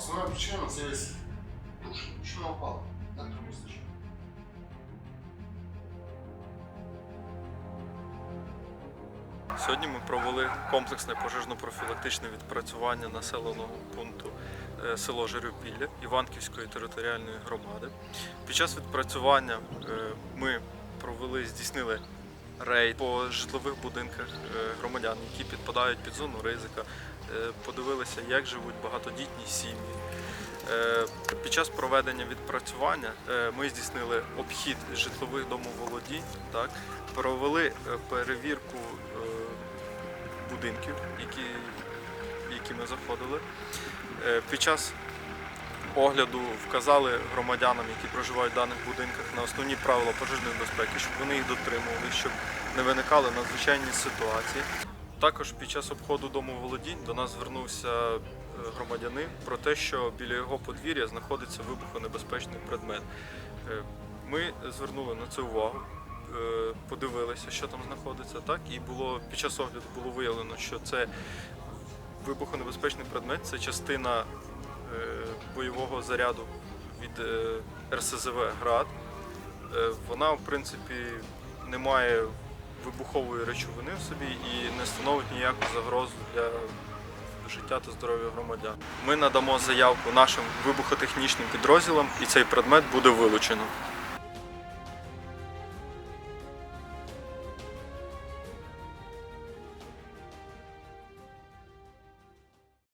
Основна причина це є душ. Що не впало? Так мислиш? Сьогодні ми провели комплексне пожежно-профілактичне відпрацювання населеного пункту е, село Жиропілля Іванківської територіальної громади. Під час відпрацювання е, ми провели, здійснили рейд по житлових будинках е, громадян, які підпадають під зону ризика. Е, Подивилися, як живуть багатодітні сім'ї. Е, Під час проведення відпрацювання ми здійснили обхід житлових домоволодінь, так, провели перевірку будинків, які, які ми заходили. Під час огляду вказали громадянам, які проживають в даних будинках, на основні правила пожежної безпеки, щоб вони їх дотримували, щоб не виникали надзвичайні ситуації. Також під час обходу дому володінь до нас звернувся е, громадянин про те, що біля його подвір'я знаходиться вибухонебезпечний предмет. Е, Ми звернули на це увагу, е, подивилися, що там знаходиться, так і було під час огляду було виявлено, що це вибухонебезпечний предмет, це частина бойового заряду від е, РСЗВ Град. Е, Вона, в принципі, не має вибухової речовини в собі і не становить ніяку загрозу для життя та здоров'я громадян. Ми надамо заявку нашим вибухотехнічним підрозділам, і цей предмет буде вилучено.